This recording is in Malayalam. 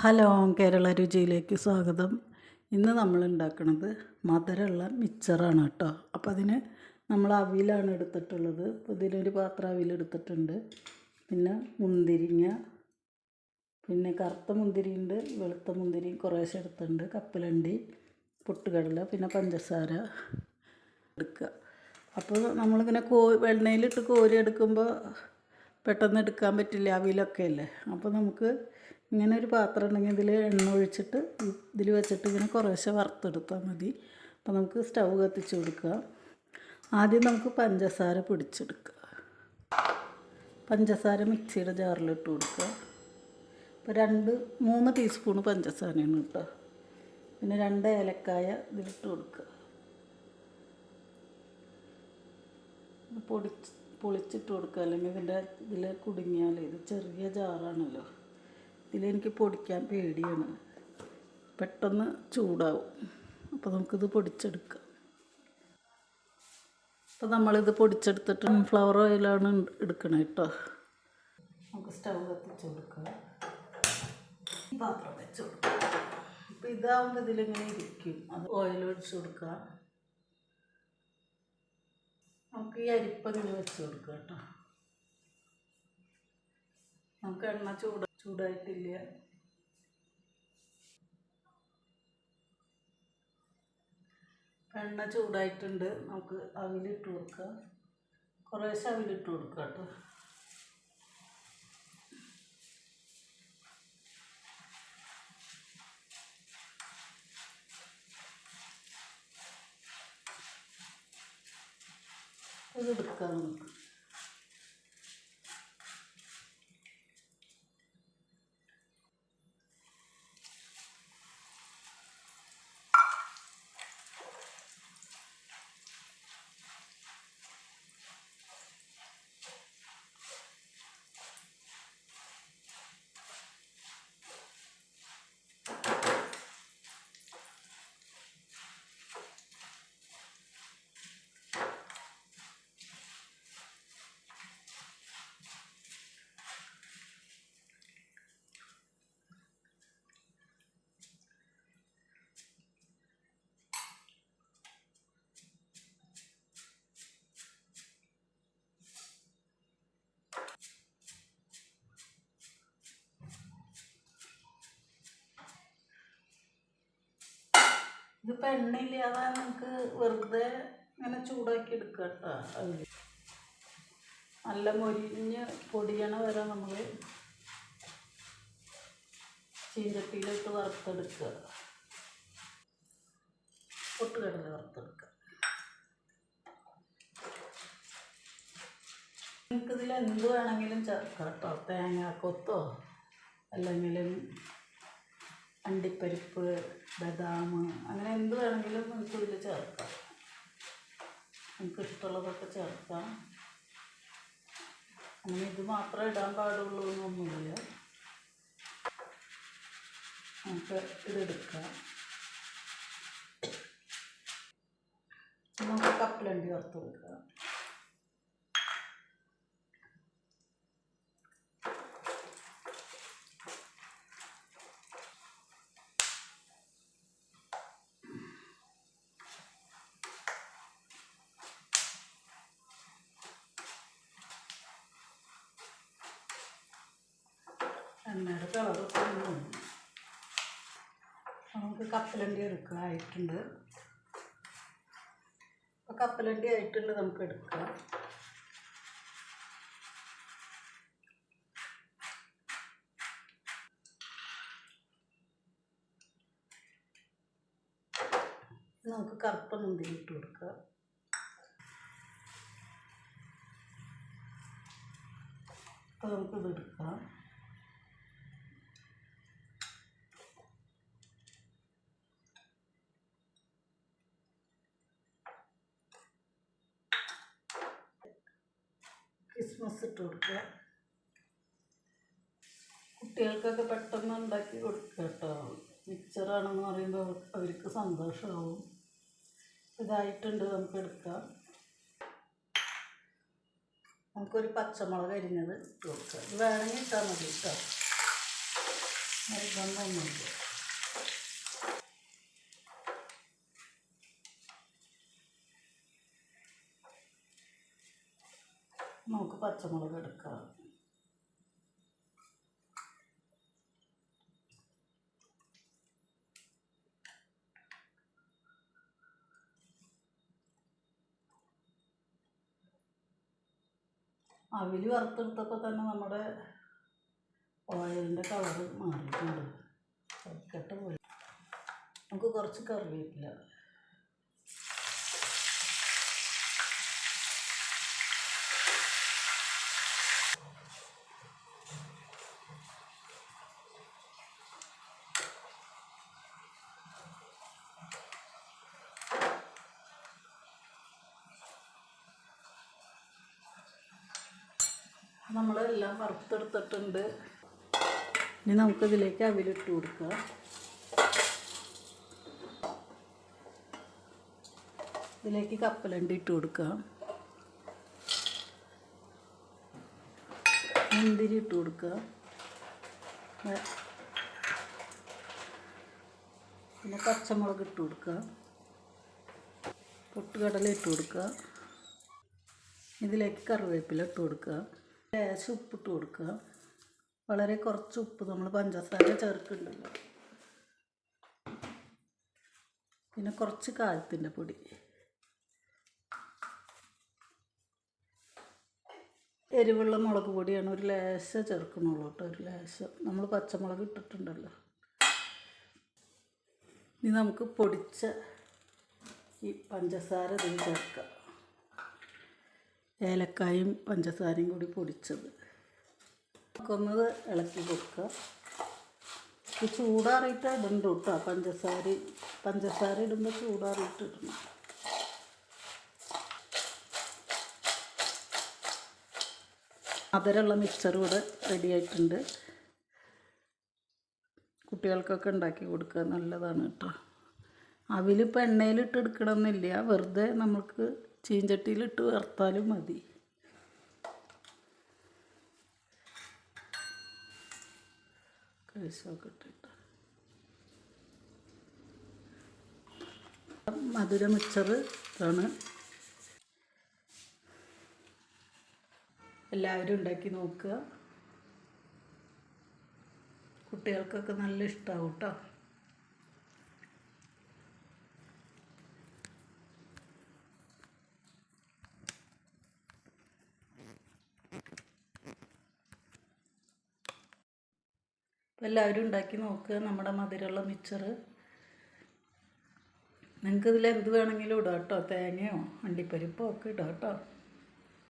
ഹലോ കേരള രുചിയിലേക്ക് സ്വാഗതം. ഇന്ന് നമ്മൾ ഉണ്ടാക്കുന്നത് മധുരമുള്ള മിച്ചറാണ് കേട്ടോ. അപ്പോൾ അതിന് നമ്മൾ അവിലാണ് എടുത്തിട്ടുള്ളത്. അപ്പോൾ ഇതിലൊരു പാത്രം അവിലെടുത്തിട്ടുണ്ട് പിന്നെ മുന്തിരിങ്ങ പിന്നെ കറുത്ത മുന്തിരിയുണ്ട് വെളുത്ത മുന്തിരി കുറേശ്ശെ എടുത്തിട്ടുണ്ട്. കപ്പലണ്ടി പൊട്ടുകടല പിന്നെ പഞ്ചസാര എടുക്കുക. അപ്പോൾ നമ്മളിങ്ങനെ കോ വെണ്ണയിലിട്ട് കോരി എടുക്കുമ്പോൾ പെട്ടെന്ന് എടുക്കാൻ പറ്റില്ല. അവിലൊക്കെ അല്ലേ? അപ്പോൾ നമുക്ക് ഇങ്ങനെ ഒരു പാത്രം ഉണ്ടെങ്കിൽ ഇതിൽ എണ്ണ ഒഴിച്ചിട്ട് ഇതിൽ വെച്ചിട്ട് ഇങ്ങനെ കുറേശ്ശെ വറുത്തെടുത്താൽ മതി. അപ്പോൾ നമുക്ക് സ്റ്റൗ കത്തിച്ച് കൊടുക്കുക. ആദ്യം നമുക്ക് പഞ്ചസാര പൊടിച്ചെടുക്കുക. പഞ്ചസാര മിക്സിയുടെ ജാറിലിട്ട് കൊടുക്കുക. ഇപ്പോൾ രണ്ട് മൂന്ന് ടീസ്പൂണ് പഞ്ചസാരയാണ് കേട്ടോ പിന്നെ രണ്ട് ഏലക്കായ ഇതിലിട്ട് കൊടുക്കുക. പൊടിച്ച് പൊളിച്ചിട്ട് കൊടുക്കുക. അല്ലെങ്കിൽ ഇതിന്റെ ഇതിൽ കുടുങ്ങിയാൽ ഇത് ചെറിയ ജാറാണല്ലോ. ഇതിലെനിക്ക് പൊടിക്കാൻ പേടിയാണ്. പെട്ടെന്ന് ചൂടാവും. അപ്പോൾ നമുക്കിത് പൊടിച്ചെടുക്കാം. അപ്പോൾ നമ്മളിത് പൊടിച്ചെടുത്തിട്ട് ഫ്ലവർ ഓയിലാണ് എടുക്കണേ കേട്ടോ നമുക്ക് സ്റ്റൗ കത്തിച്ച് കൊടുക്കുക ഈ പാത്രം വെച്ച് കൊടുക്കുക അപ്പോൾ ഇതാവുമ്പോൾ ഇതിലിങ്ങനെ ഇരിക്കും? അത് ഓയിൽ ഒഴിച്ച് കൊടുക്കുക നമുക്ക് ഈ അരിപ്പങ്ങനെ വെച്ച് കൊടുക്കുക കേട്ടോ നമുക്ക് എണ്ണ ചൂട് ചൂടായിട്ടില്ല. എണ്ണ ചൂടായിട്ടുണ്ട്. നമുക്ക് അവിലിട്ട് കൊടുക്കുക കുറേശ്ശെ അവിലിട്ട് കൊടുക്കുക കേട്ടോ. ഇത് എടുക്കാം നമുക്ക്. ഇതിപ്പോൾ എണ്ണയില്ലാതെ നമുക്ക് വെറുതെ ഇങ്ങനെ ചൂടാക്കി എടുക്കാം കേട്ടോ നല്ല മൊരിഞ്ഞ് പൊടിയണ വരെ നമ്മൾ ചീഞ്ചട്ടിയിലിട്ട് വറുത്തെടുക്കുക പൊട്ടുകടല വറുത്തെടുക്കുക നിങ്ങൾക്കിതിൽ എന്ത് വേണമെങ്കിലും ചേർക്കാം കേട്ടോ തേങ്ങാക്കൊത്തോ അല്ലെങ്കിൽ അണ്ടിപ്പരിപ്പ് ബദാം അങ്ങനെ എന്ത് വേണമെങ്കിലും നമുക്ക് ഇതിൽ ചേർക്കാം. നമുക്ക് ഇഷ്ടമുള്ളതൊക്കെ ചേർക്കാം. അങ്ങനെ ഇത് മാത്രമേ ഇടാൻ പാടുള്ളൂ എന്നൊന്നുമില്ല. നമുക്ക് ഇതെടുക്കാം നമുക്ക് കപ്പലണ്ടി വറുത്ത് കൊടുക്കാം. എണ്ണയുടെ കളറൊക്കെ നമുക്ക് കപ്പലണ്ടി എടുക്കുക ആയിട്ടുണ്ട് അപ്പോൾ കപ്പലണ്ടി ആയിട്ടുണ്ട് നമുക്ക് എടുക്കാം. നമുക്ക് കറുത്ത മുന്തിരി ഇട്ട് കൊടുക്കുക അപ്പോൾ നമുക്കിത് എടുക്കാം. കിസ്മസ് ഇട്ട് കൊടുക്കുക കുട്ടികൾക്കൊക്കെ പെട്ടെന്ന് ഉണ്ടാക്കി കൊടുക്കുക കേട്ടോ. മിക്സറാണെന്ന് പറയുമ്പോൾ അവർക്ക് സന്തോഷമാവും. ഇതായിട്ടുണ്ട് നമുക്ക് എടുക്കാം. നമുക്കൊരു പച്ചമുളക് അരിഞ്ഞത് ഇട്ട് കൊടുക്കുക ഇത് വേണമെങ്കിൽ ഇട്ടാൽ മതി കേട്ടോ. നിർബന്ധമൊന്നുമില്ല നമുക്ക് പച്ചമുളക് എടുക്കാം. അവിൽ വറുത്തെടുത്തപ്പോൾ തന്നെ നമ്മുടെ ഓയിലിന്റെ കളർ മാറിയിട്ടുണ്ട്. കെട്ട് പോയി. നമുക്ക് കുറച്ച് കറിവേപ്പില നമ്മളെല്ലാം വറുത്തെടുത്തിട്ടുണ്ട്. ഇനി നമുക്കിതിലേക്ക് അവിലിട്ട് കൊടുക്കുക ഇതിലേക്ക് കപ്പലണ്ടി ഇട്ട് കൊടുക്കുക മുന്തിരി ഇട്ട് കൊടുക്കുക പിന്നെ പച്ചമുളക് ഇട്ട് കൊടുക്കുക പൊട്ടുകടല ഇട്ട് കൊടുക്കുക ഇതിലേക്ക് കറിവേപ്പില ഇട്ട് കൊടുക്കുക ലേശം ഉപ്പിട്ട് കൊടുക്കുക. വളരെ കുറച്ച് ഉപ്പ് നമ്മൾ പഞ്ചസാര ചേർക്കുന്നുണ്ടല്ലോ. പിന്നെ കുറച്ച് കാലത്തിന്റെ പൊടി. എരിവുള്ള മുളക് പൊടിയാണ് ഒരു ലേശം ചേർക്കണുള്ളൂ കേട്ടോ ഒരു ലേശം. നമ്മൾ പച്ചമുളക് ഇട്ടിട്ടുണ്ടല്ലോ. ഇനി നമുക്ക് പൊടിച്ച ഈ പഞ്ചസാര ഇതിൽ ചേർക്കാം. ഏലക്കായും പഞ്ചസാരയും കൂടി പൊടിച്ചത്. നമുക്കൊന്നത് ഇളക്കി കൊടുക്കുക. ഈ ചൂടാറിയിട്ട് ഇടണ്ട കേട്ടോ. പഞ്ചസാര പഞ്ചസാര ഇടുമ്പോൾ ചൂടാറിയിട്ട് ഇടണം. മധുരമുള്ള മിക്സർ ഇവിടെ റെഡി ആയിട്ടുണ്ട്. കുട്ടികൾക്കൊക്കെ ഉണ്ടാക്കി കൊടുക്കുക നല്ലതാണ് കേട്ടോ. അവിലിപ്പോൾ എണ്ണയിലിട്ട് എടുക്കണമെന്നില്ല. വെറുതെ നമുക്ക് ചീഞ്ചട്ടിയിലിട്ട് വറുത്താലും മതി. കഴിച്ചൊക്കെ ഇട്ടിട്ട്. മധുര മിക്സർ ഇതാണ്. എല്ലാവരും ഉണ്ടാക്കി നോക്കുക. കുട്ടികൾക്കൊക്കെ നല്ല ഇഷ്ടമാവും കേട്ടോ അപ്പോൾ എല്ലാവരും ഉണ്ടാക്കി നോക്കുക നമ്മുടെ മധുരമുള്ള മിച്ചറ് നിങ്ങൾക്ക് ഇതിൽ എന്ത് വേണമെങ്കിലും ഇടാം കേട്ടോ. തേങ്ങയോ അണ്ടിപ്പരിപ്പോ ഒക്കെ ഇടാം കേട്ടോ.